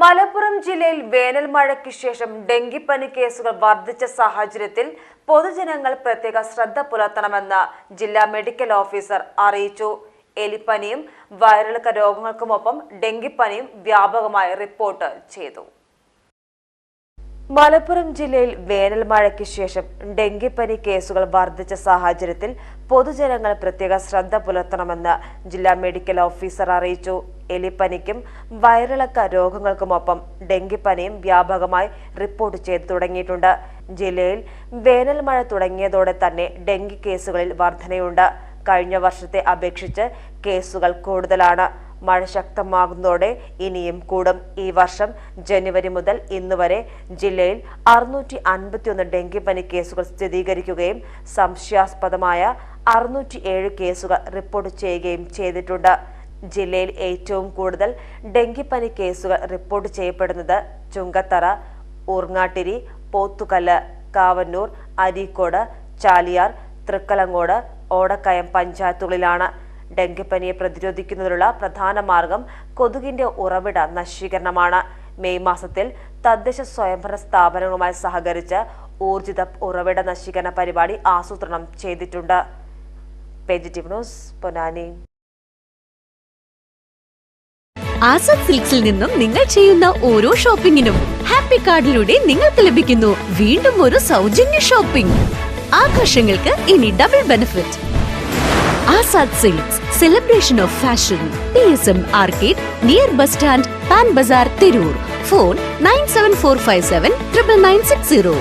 മലപ്പുറം ജില്ലയിൽ വേനൽ മഴയ്ക്ക് ശേഷം ഡെങ്കിപ്പനി കേസുകൾ വർദ്ധിച്ച സാഹചര്യത്തിൽ പൊതുജനങ്ങൾ പ്രത്യേക ശ്രദ്ധ പുലർത്തണമെന്ന് ജില്ലാ മെഡിക്കൽ ഓഫീസർ അറിയിച്ചു. എലിപ്പനിയും വയറിളക്ക രോഗങ്ങൾക്കുമൊപ്പം ഡെങ്കിപ്പനിയും വ്യാപകമായി റിപ്പോർട്ട് ചെയ്തു. മലപ്പുറം ജില്ലയിൽ വേനൽ മഴയ്ക്ക് ശേഷം ഡെങ്കിപ്പനി കേസുകൾ വർദ്ധിച്ച സാഹചര്യത്തിൽ പൊതുജനങ്ങൾ പ്രത്യേക ശ്രദ്ധ പുലർത്തണമെന്ന് ജില്ലാ മെഡിക്കൽ ഓഫീസർ അറിയിച്ചു. എലിപ്പനിക്കും വയറിളക്ക രോഗങ്ങൾക്കുമൊപ്പം ഡെങ്കിപ്പനിയും വ്യാപകമായി റിപ്പോർട്ട് ചെയ്തു തുടങ്ങിയിട്ടുണ്ട്. ജില്ലയിൽ വേനൽ മഴ തുടങ്ങിയതോടെ തന്നെ ഡെങ്കി കേസുകളിൽ വർധനയുണ്ട്. കഴിഞ്ഞ വർഷത്തെ അപേക്ഷിച്ച് കേസുകൾ കൂടുതലാണ്. മഴ ശക്തമാകുന്നതോടെ ഇനിയും കൂടും. ഈ വർഷം ജനുവരി മുതൽ ഇന്ന് വരെ ജില്ലയിൽ അറുന്നൂറ്റി അൻപത്തിയൊന്ന് ഡെങ്കിപ്പനി കേസുകൾ സ്ഥിരീകരിക്കുകയും സംശയാസ്പദമായ അറുന്നൂറ്റി ഏഴ് കേസുകൾ റിപ്പോർട്ട് ചെയ്യുകയും ചെയ്തിട്ടുണ്ട്. ജില്ലയിൽ ഏറ്റവും കൂടുതൽ ഡെങ്കിപ്പനി കേസുകൾ റിപ്പോർട്ട് ചെയ്യപ്പെടുന്നത് ചുങ്കത്തറ ഊർങ്ങാട്ടിരി പോത്തുകല്ല് കാവന്നൂർ അരീക്കോട് ചാലിയാർ തൃക്കലങ്ങോട് ഓടക്കയം പഞ്ചായത്തുകളിലാണ് ഡെങ്കിപ്പനിയെ പ്രതിരോധിക്കുന്നതിനുള്ള പ്രധാന മാർഗം കൊതുകിന്റെ ഉറവിട നശീകരണമാണ്. മെയ് മാസത്തിൽ തദ്ദേശ സ്വയംഭരണ സ്ഥാപനങ്ങളുമായി സഹകരിച്ച് ഊർജിത ഉറവിട നശീകരണ പരിപാടി ആസൂത്രണം ചെയ്തിട്ടുണ്ട്. Positive news Ponnani. ആസാദ് സിൽക്സിൽ നിന്നും നിങ്ങൾ ചെയ്യുന്ന ഓരോ ഷോപ്പിംഗിനും ഹാപ്പി കാർഡിലൂടെ നിങ്ങൾക്ക് ലഭിക്കുന്നു. വീണ്ടും ഒരു സൗജന്യ ഷോപ്പിംഗ്. ആഘോഷങ്ങൾക്ക് ഇനി double benefit Azad silks celebration of fashion P S M arcade near bus stand Pan Bazaar Tirur phone nine seven four five seven triple nine six zero